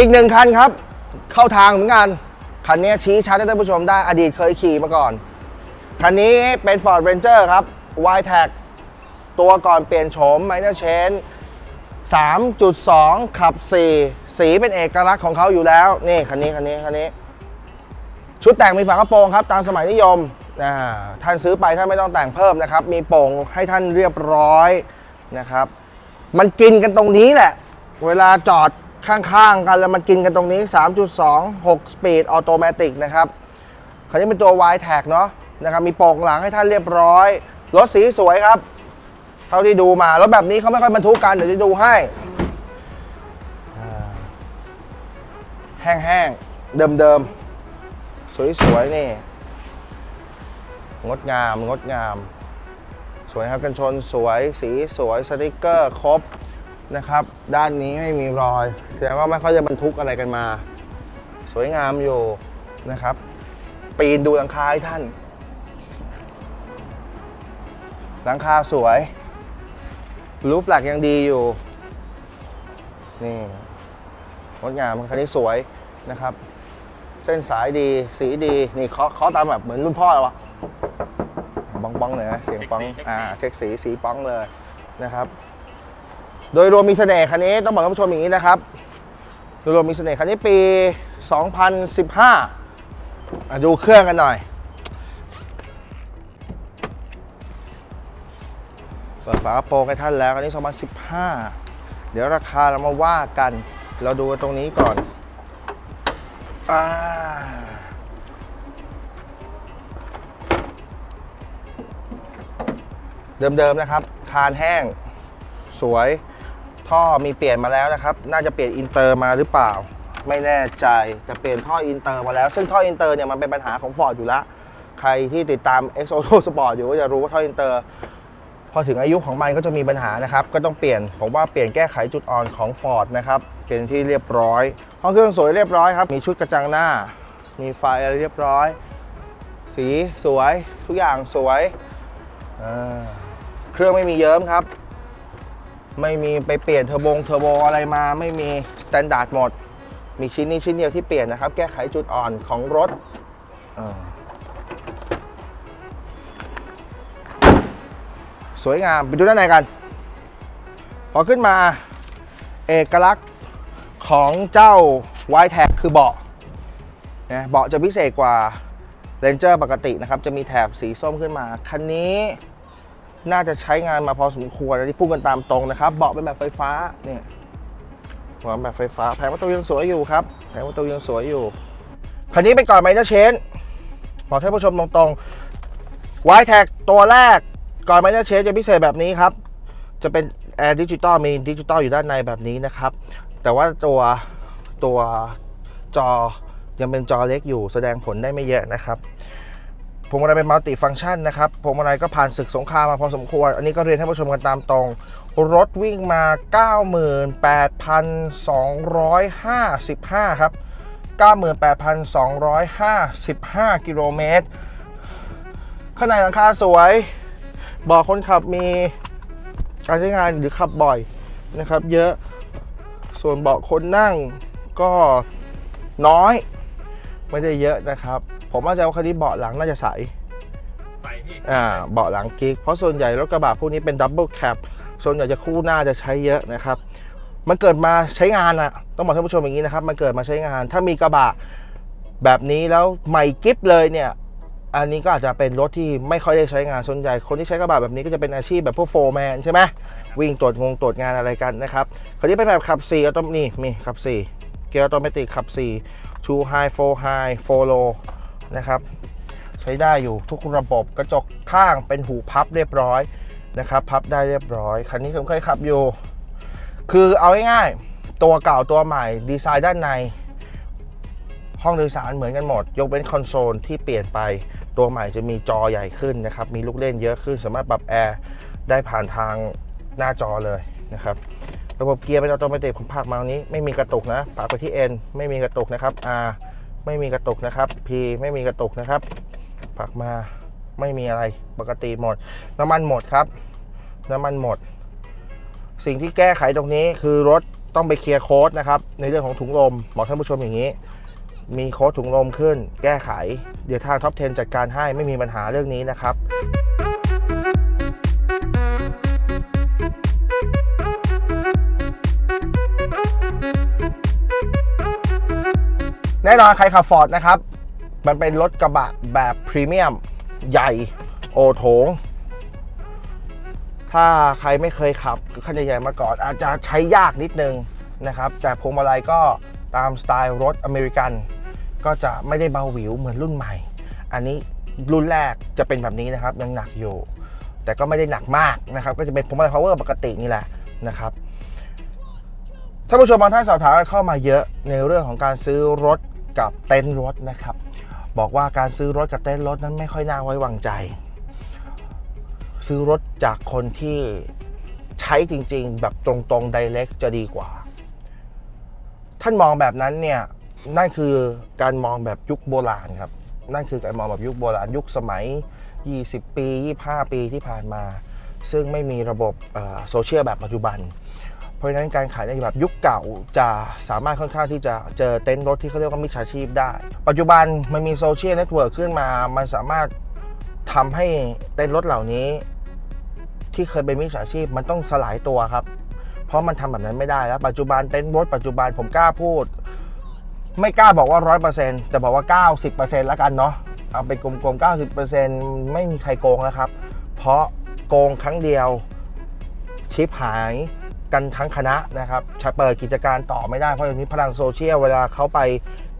อีกหนึ่งคันครับ เข้าทางเหมือนกัน คันนี้ชี้ชัดให้ท่านผู้ชมได้อดีตเคยขี่มาก่อน คันนี้เป็น Ford Ranger ครับ y t a g ตัวก่อนเปลี่ยนโฉม Minor Change 3.2 ขับ 4 สีเป็นเอกลักษณ์ของเขาอยู่แล้ว นี่คันนี้คันนี้คันนี้ ชุดแต่งมีฝากระโปรงครับ ตามสมัยนิยมอ่าท่านซื้อไปท่านไม่ต้องแต่งเพิ่มนะครับ มีโป่งให้ท่านเรียบร้อยนะครับ มันกินกันตรงนี้แหละ เวลาจอด ข้างๆกันแล้วมันกินกันตรงนี้ 3.2 6 speed automatic นะครับคันนี้เป็นตัว y t a g เนาะนะครับมีโป่งหลังให้ท่านเรียบร้อย รถสีสวยครับ เท่าที่ดูมารถแบบนี้เขาไม่ค่อยบรรทุกกัน เดี๋ยวจะดูให้ แห้งๆ เดิมๆ สวยๆ นี่ งดงาม งดงาม สวยครับกันชนสวยสีสวยสติกเกอร์ ครบ นะครับ ด้านนี้ไม่มีรอย แสดงว่าไม่ค่อยจะบรรทุกอะไรกันมา สวยงามอยู่นะครับ ปีนดูหลังคาให้ท่าน หลังคาสวย รูปหลักยังดีอยู่ นี่งดงามคันนี้สวยนะครับ เส้นสายดีสีดี นี่เคาะเคาะตามแบบเหมือนรุ่นพ่อเลยวะบ้องบ้องๆเลยนะเสียงป้องเช็คสีอ่า เช็คสีสีป้องเลยนะครับ โดยรวมมีเสน่ห์คันนี้ต้องบอกท่านผู้ชมอย่างนี้นะครับ โดยรวมมีเสน่ห์คันนี้ปี 2015 ดูเครื่องกันหน่อย เปิดฝากระโปรงให้ท่านแล้วอันนี้ 2015 เดี๋ยวราคาเรามาว่ากัน เราดูตรงนี้ก่อนอ่าเดิมๆนะครับ คานแห้ง สวย ท่อมีเปลี่ยนมาแล้วนะครับ น่าจะเปลี่ยนอินเตอร์มาหรือเปล่า ไม่แน่ใจจะเปลี่ยนท่ออินเตอร์มาแล้ว ซึ่งท่ออินเตอร์เนี่ยมันเป็นปัญหาของ Ford อยู่ล้วใครที่ติดตาม X Auto Sport อยู่ก็จะรู้ว่าท่ออินเตอร์ พอถึงอายุของมันก็จะมีปัญหานะครับ ก็ต้องเปลี่ยน ผมว่าเปลี่ยนแก้ไขจุดอ่อนของ Ford นะครับ เป็นที่เรียบร้อย ห้องเครื่องสวยเรียบร้อยครับ มีชุดกระจังหน้า มีไฟอะไรเรียบร้อย สีสวย ทุกอย่างสวย เครื่องไม่มีเยิ้มครับ ไม่มีไปเปลี่ยนเทอร์โบงเทอร์โบอะไรมาไม่มีสแตนดาร์ดหมด มีชิ้นนี้ชิ้นเดียวที่เปลี่ยนนะครับ แก้ไขจุดอ่อนของรถสวยงาม ไปดูด้านในกัน พอขึ้นมาเอกลักษณ์ของเจ้า y t a g คือเบาะนะเบาะจะพิเศษกว่า Ranger ปกตินะครับ จะมีแถบสีส้มขึ้นมา คันนี้ น่าจะใช้งานมาพอสมควรอันนี้พูดกันตามตรงนะครับ เบาะเป็นแบบไฟฟ้าเนี่ยเบาะแบบไฟฟ้าแผงประตูยังสวยอยู่ครับแผงประตูยังสวยอยู่คันนี้เป็นก่อนไมเนอร์เชนบอกท่านผู้ชมตรงๆ y t a g ตัวแรกก่อนไมเนอร์เชนจะพิเศษแบบนี้ครับ จะเป็นแอร์ดิจิตอลมีดิจิตอลอยู่ด้านในแบบนี้นะครับ แต่ว่าตัวตัวจอยังเป็นจอเล็กอยู่แสดงผลได้ไม่เยอะนะครับ พวงมาลัยเป็นมัลติฟัง c t ชันนะครับพวงมาลัยก็ผ่านศึกสงครามมาพอสมควร อันนี้ก็เรียนให้ผู้ชมกันตามตรง รถวิ่งมา 98,255 ครับ 98,255 กิโลเมตร ข้างในหลังคาสวยเบอกคนขับมีการใช้งานหรือขับบ่อยนะครับ เยอะ ส่วนเบาะคนนั่งก็น้อย ไม่ได้เยอะนะครับ ผมว่าจะว่าคันนี้เบาะหลังน่าจะใสใส่พี่อ่าเบาะหลังกิ๊กเพราะส่วนใหญ่รถกระบะพวกนี้เป็นดับเบิลแคปส่วนใหญ่จะคู่หน้าจะใช้เยอะนะครับ มันเกิดมาใช้งานอะต้องบอกท่านผู้ชมอย่างนี้นะครับ มันเกิดมาใช้งาน ถ้ามีกระบะแบบนี้แล้วใหม่กิ๊บเลยเนี่ย อันนี้ก็อาจจะเป็นรถที่ไม่ค่อยได้ใช้งานส่วนใหญ่ คนที่ใช้กระบะแบบนี้ก็จะเป็นอาชีพแบบพวกโฟร์แมนใช่ไหมวิ่งตรวจงงตรวจงานอะไรกันนะครับคันนี้เป็นแบบขับ4ออโตนี่มีขับ4เกียร์ออโตเมติกขับ4 two high four high four low นะครับ ใช้ได้อยู่ทุกระบบกระจกข้างเป็นหูพับเรียบร้อยนะครับ พับได้เรียบร้อย คันนี้ผมเคยขับอยู่ คือเอาง่ายๆตัวเก่าตัวใหม่ ดีไซน์ด้านใน ห้องโดยสารเหมือนกันหมด ยกเว้นคอนโซลที่เปลี่ยนไปตัวใหม่จะมีจอใหญ่ขึ้นนะครับ มีลูกเล่นเยอะขึ้น สามารถปรับแอร์ได้ผ่านทางหน้าจอเลยนะครับ ระบบเกียร์เป็นอัตโนมัติผมผลักมาตรงนี้ ไม่มีกระตุกนะผักไปที่ N ไม่มีกระตุกนะครับ R ไม่มีกระตุกนะครับ P ไม่มีกระตุกนะครับผักมาไม่มีอะไรปกติหมด น้ำมันหมดครับ น้ำมันหมด สิ่งที่แก้ไขตรงนี้คือรถต้องไปเคลียร์โค้ดนะครับ ในเรื่องของถุงลมบอกท่านผู้ชมอย่างนี้ มีโค้ดถุงลมขึ้น แก้ไข เดี๋ยวทางท็อป 10 จัดการให้ไม่มีปัญหาเรื่องนี้นะครับ น่นอนใครขับฟอร์ดนะครับ มันเป็นรถกระบะแบบพรีเมียมใหญ่โอโถง ถ้าใครไม่เคยขับคันใหญ่ๆมาก่อน อาจจะใช้ยากนิดนึงนะครับ แต่พวงมาลัยก็ตามสไตล์รถอเมริกัน ก็จะไม่ได้เบาหวิวเหมือนรุ่นใหม่ อันนี้รุ่นแรกจะเป็นแบบนี้นะครับ ยังหนักอยู่ แต่ก็ไม่ได้หนักมากนะครับ ก็จะเป็นพวงมาลัย power ปกตินี่แหละนะครับท่านผู้ชมบางท่านสอบถามเข้ามาเยอะในเรื่องของการซื้อรถ กับเต็นท์รถนะครับ บอกว่าการซื้อรถกับเต็นท์รถนั้นไม่ค่อยน่าไว้วางใจ ซื้อรถจากคนที่ใช้จริงๆ แบบตรงๆ direct จะดีกว่า ท่านมองแบบนั้นเนี่ยนั่นคือการมองแบบยุคโบราณครับ นั่นคือการมองแบบยุคโบราณยุคสมัย 20 ปี 25 ปีที่ผ่านมา ซึ่งไม่มีระบบโซเชียลแบบปัจจุบัน เพราะฉะนั้นการขายในแบบยุคเก่าจะสามารถค่อนข้างที่จะเจอเต็นท์รถที่เขาเรียกว่ามิจฉาชีพได้ ปัจจุบันมันมีโซเชียลเน็ตเวิร์กขึ้นมา มันสามารถทำให้เต็นท์รถเหล่านี้ ที่เคยเป็นมิจฉาชีพมันต้องสลายตัวครับ เพราะมันทำแบบนั้นไม่ได้แล้ว ปัจจุบันเต็นท์รถปัจจุบันผมกล้าพูด ไม่กล้าบอกว่า100%แต่บอกว่า90%แล้วกันเนาะเอาไปกลมๆ90%ไม่มีใครโกงแล้วครับ เพราะโกงครั้งเดียวชิปหาย กันทั้งคณะนะครับจะเปิดกิจการต่อไม่ได้เพราะอย่างนี้พลังโซเชียลเวลาเขาไป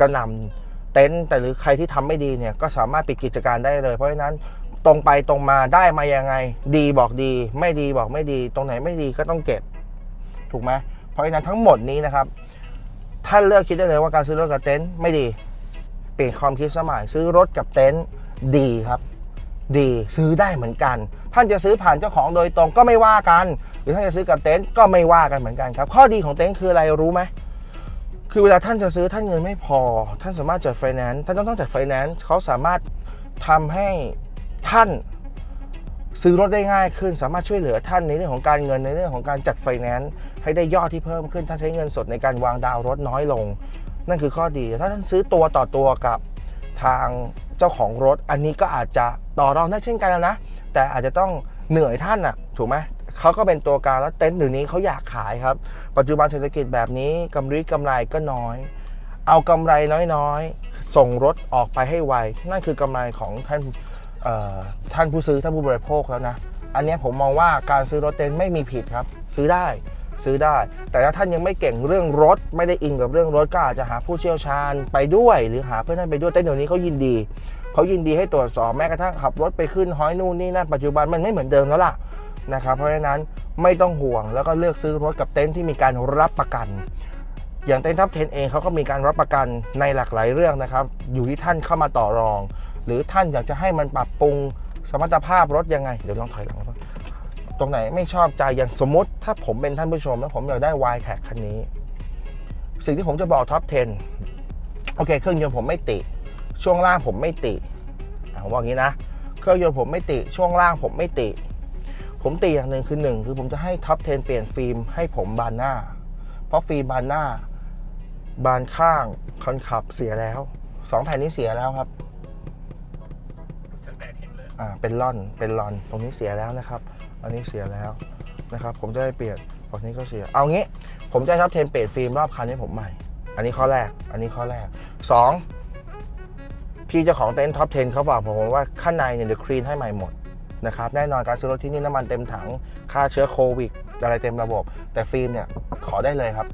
กระหน่ำเต็นท์แต่หรือใครที่ทำไม่ดีเนี่ยก็สามารถปิดกิจการได้เลย เพราะฉะนั้นตรงไปตรงมาได้มายังไง ดีบอกดี ไม่ดีบอกไม่ดี ตรงไหนไม่ดีก็ต้องเก็บ ถูกไหมเพราะฉะนั้นทั้งหมดนี้นะครับท่านเลือกคิดได้เลยว่าการซื้อรถกับเต็นท์ไม่ดี เปลี่ยนความคิดสมัยซื้อรถกับเต็นท์ดีครับ ดีซื้อได้เหมือนกัน ท่านจะซื้อผ่านเจ้าของโดยตรงก็ไม่ว่ากัน หรือท่านจะซื้อกับเต็นท์ก็ไม่ว่ากันเหมือนกันครับข้อดีของเต็นท์คืออะไรรู้ไหมคือเวลาท่านจะซื้อท่านเงินไม่พอ ท่านสามารถจัดไฟแนนซ์ท่านต้องต้องจัดไฟแนนซ์เขาสามารถทำให้ท่านซื้อรถได้ง่ายขึ้น สามารถช่วยเหลือท่านในเรื่องของการเงินในเรื่องของการจัดไฟแนนซ์ให้ได้ยอดที่เพิ่มขึ้นท่านใช้เงินสดในการวางดาวรถน้อยลง นั่นคือข้อดีถ้าท่านซื้อตัวต่อตัวกับทาง เจ้าของรถ อันนี้ก็อาจจะต่อรองได้เช่นกันนะ แต่อาจจะต้องเหนื่อยท่านอะถูกไหมเขาก็เป็นตัวกางแล้วเต็นท์เดี๋ยวนี้เขาอยากขายครับ ปัจจุบันเศรษฐกิจแบบนี้กำไรกำไรก็น้อย เอากำไรน้อยๆ ส่งรถออกไปให้ไว นั่นคือกำไรของท่านท่านผู้ซื้อท่านผู้บริโภคแล้วนะ อันนี้ผมมองว่าการซื้อรถเต็นท์ไม่มีผิดครับ ซื้อได้ ซื้อได้ แต่ถ้าท่านยังไม่เก่งเรื่องรถ ไม่ได้อินกับเรื่องรถก็อาจจะหาผู้เชี่ยวชาญไปด้วย หรือหาเพื่อนท่านไปด้วยแต่เดี๋ยวนี้เขายินดีเขายินดีให้ตรวจสอบแม้กระทั่งขับรถไปขึ้นห้อยนู่นนี่นั่นปัจจุบันมันไม่เหมือนเดิมแล้วล่ะนะครับเพราะฉะนั้นไม่ต้องห่วงแล้วก็เลือกซื้อรถกับเต็นท์ที่มีการรับประกัน อย่างเต็นท์ทับเทนเองเขาก็มีการรับประกันในหลากหลายเรื่องนะครับ อยู่ที่ท่านเข้ามาต่อรอง หรือท่านอยากจะให้มันปรับปรุงสมรรถภาพรถยังไงเดี๋ยวลองถอยหลังก่อน ตรงไหนไม่ชอบใจอย่างสมมติ ถ้าผมเป็นท่านผู้ชมแล้วผมอยากได้ y t แท็คันนี้ สิ่งที่ผมจะบอกท็อป 10 โอเค เครื่องยนต์ผมไม่ติ ช่วงล่างผมไม่ติอะผมบอกอย่างนี้นะ เครื่องยนต์ผมไม่ติ ช่วงล่างผมไม่ติ ผมติอย่างหนึ่งคือหนึ่งคือผมจะให้ท็อป 10 เปลี่ยนฟิล์มให้ผมบานหน้า เพราะฟิล์มบานหน้า บานข้างคนขับเสียแล้วสองแผ่นนี้เสียแล้วครับตั้งแต่เห็นเลยอ่าเป็นล่อนเป็นลอนตรงนี้เสียแล้วนะครับ อันนี้เสียแล้วนะครับผมจะได้เปลี่ยนฝั่งนี้ก็เสีย เอางี้ ผมจะท็อป10เปลี่ยนฟิล์มรอบคันให้ผมใหม่ อันนี้ข้อแรก อันนี้ข้อแรกสองพี่เจ้าของเต็นท์ท็อป 10 เขาบอกผมว่าข้างในเนี่ยเดี๋ยวคลีนให้ใหม่หมดนะครับแน่นอนการซื้อรถที่นี่น้ำมันเต็มถัง ค่าเชื้อโควิดอะไรเต็มระบบ แต่ฟิล์มเนี่ยขอได้เลยครับ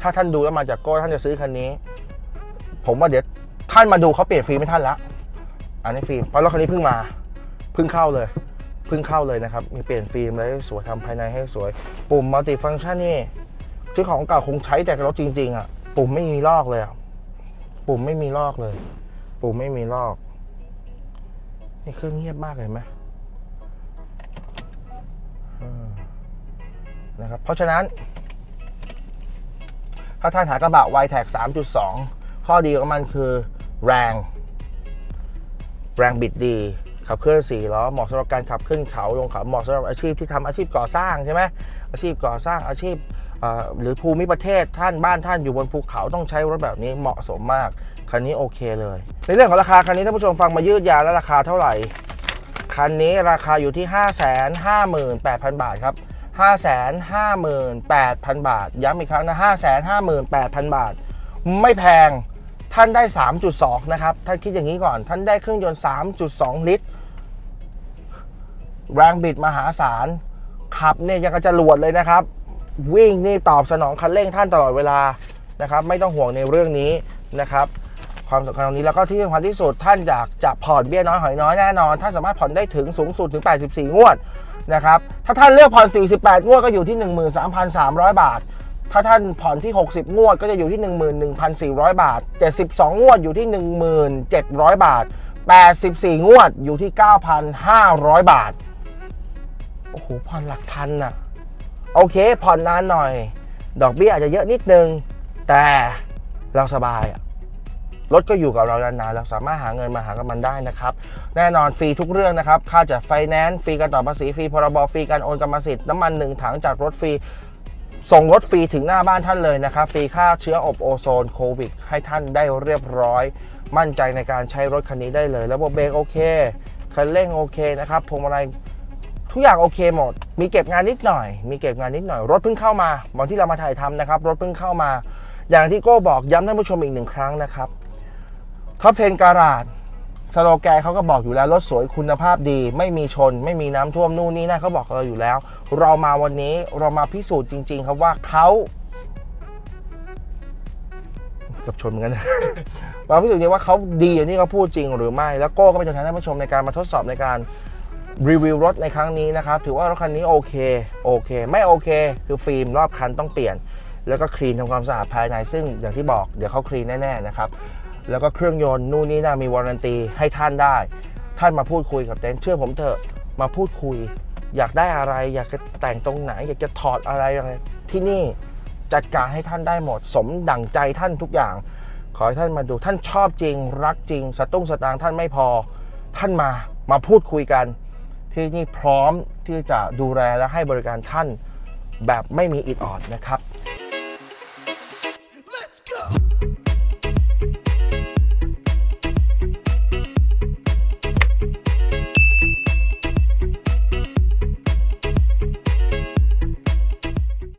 ถ้าท่านดูแล้วมาจากโก้ท่านจะซื้อคันนี้ ผมว่าเดี๋ยวท่านมาดูเขาเปลี่ยนฟิล์มให้ท่านละ อันนี้ฟิล์มเพราะรถคันนี้เพิ่งมาเพิ่งเข้าเลย เพิ่งเข้าเลยนะครับ มีเปลี่ยนฟิล์มเลยสวยทำภายในให้สวย ปุ่มมัลติฟัง c t ชันนี่ที่ของเก่าคงใช้แต่รถจริง ๆ อะ ปุ่มไม่มีลอกเลยอะปุ่มไม่มีลอกเลย ปุ่มไม่มีลอก นี่เครื่องเงียบมากเลยไหมนะครับ เพราะฉะนั้น ถ้าท่านหากระบะ y t a g 3.2 ข้อดีของมันคือ แรง แรงบิดดี ขับเคลื่อน4ล้อเหมาะสำหรับการขับขึ้นเขาลงเขาเหมาะสำหรับอาชีพที่ทำอาชีพก่อสร้างใช่ไหมอาชีพก่อสร้างอาชีพหรือภูมิประเทศท่านบ้านท่านอยู่บนภูเขาต้องใช้รถแบบนี้เหมาะสมมากคันนี้โอเคเลย ในเรื่องของราคาคันนี้ท่านผู้ชมฟังมายืดยาวแล้วราคาเท่าไหร่คันนี้ราคาอยู่ที่ 558,000 บาทครับ 558,000 บาท ย้ำอีกครั้งนะ 558,000 บาท ไม่แพง ท่านได้ 3.2 นะครับ ท่านคิดอย่างนี้ก่อน ท่านได้เครื่องยนต์ 3.2 ลิตร แรงบิดมหาศาล ขับเนี่ยยังกระจรวดเลยนะครับ วิ่งนี่ตอบสนองคันเร่งท่านตลอดเวลานะครับ ไม่ต้องห่วงในเรื่องนี้นะครับ ความสำคัญตรงนี้แล้วก็ที่สำคัญที่สุดท่านอยากจะผ่อนเบี้ยน้อยหอยน้อยแน่นอน ท่านสามารถผ่อนได้ถึงสูงสุดถึง 84 งวดนะครับ ถ้าท่านเลือกผ่อน 48 งวดก็อยู่ที่ 13,300 บาท ถ้าท่านผ่อนที่ 60 งวดก็จะอยู่ที่ 11,400 บาท 72 งวดอยู่ที่ 1,700 บาท 84 งวดอยู่ที่ 9,500 บาท โอ้โห ผ่อนหลักพันน่ะ โอเค ผ่อนนานหน่อย ดอกเบี้ยอาจจะเยอะนิดนึง แต่เราสบายอะรถก็อยู่กับเรานานๆเราสามารถหาเงินมาหากับมันได้นะครับ แน่นอนฟรีทุกเรื่องนะครับ ค่าจัดไฟแนนซ์ฟรีการต่อภาษีฟรีพรบฟรีการโอนกรรมสิทธิ์น้ำมันหนึ่งถังจากรถฟรี ส่งรถฟรีถึงหน้าบ้านท่านเลยนะครับฟรีค่าเชื้ออบโอโซนโควิดให้ท่านได้เรียบร้อย มั่นใจในการใช้รถคันนี้ได้เลย ระบบเบรกโอเคคันเร่งโอเคนะครับพวงมาลัยทุกอย่างโอเคหมด มีเก็บงานนิดหน่อย มีเก็บงานนิดหน่อย รถเพิ่งเข้ามาวันที่เรามาถ่ายทำนะครับ รถเพิ่งเข้ามา อย่างที่โก้บอกย้ำท่านผู้ชมอีกหนึ่งครั้งนะครับท็อปเทนการาด สโลแกนเขาก็บอกอยู่แล้วรถสวยคุณภาพดี ไม่มีชน ไม่มีน้ำท่วมนู่นนี่นั่นเขาบอกเราอยู่แล้ว เรามาวันนี้เรามาพิสูจน์จริง ๆ ครับว่าเขากับชนเหมือนกันมาพิสูจน์ว่าเขาดีอย่างที่เขาพูดจริงหรือไม่ แล้วโก้ก็เป็นตัวแทนท่านผู้ชมในการมาทดสอบในการรีวิวรถในครั้งนี้นะครับ ถือว่ารถคันนี้โอเค โอเค ไม่โอเค คือฟิล์มรอบคันต้องเปลี่ยน แล้วก็คลีนทำความสะอาดภายในซึ่งอย่างที่บอกเดี๋ยวเขาคลีนแน่ๆนะครับ แล้วก็เครื่องยนต์นู่นนี่น่ามีวารันตีให้ท่านได้ ท่านมาพูดคุยกับเต็นท์เชื่อผมเถอะมาพูดคุย อยากได้อะไร อยากจะแต่งตรงไหน อยากจะถอดอะไรอะไร ที่นี่จัดการให้ท่านได้หมด สมดั่งใจท่านทุกอย่าง ขอให้ท่านมาดูท่านชอบจริง รักจริง สตุ้งสตางค์ท่านไม่พอ ท่านมามาพูดคุยกัน ที่นี่พร้อมที่จะดูแลและให้บริการท่านแบบไม่มีอิดออดนะครับ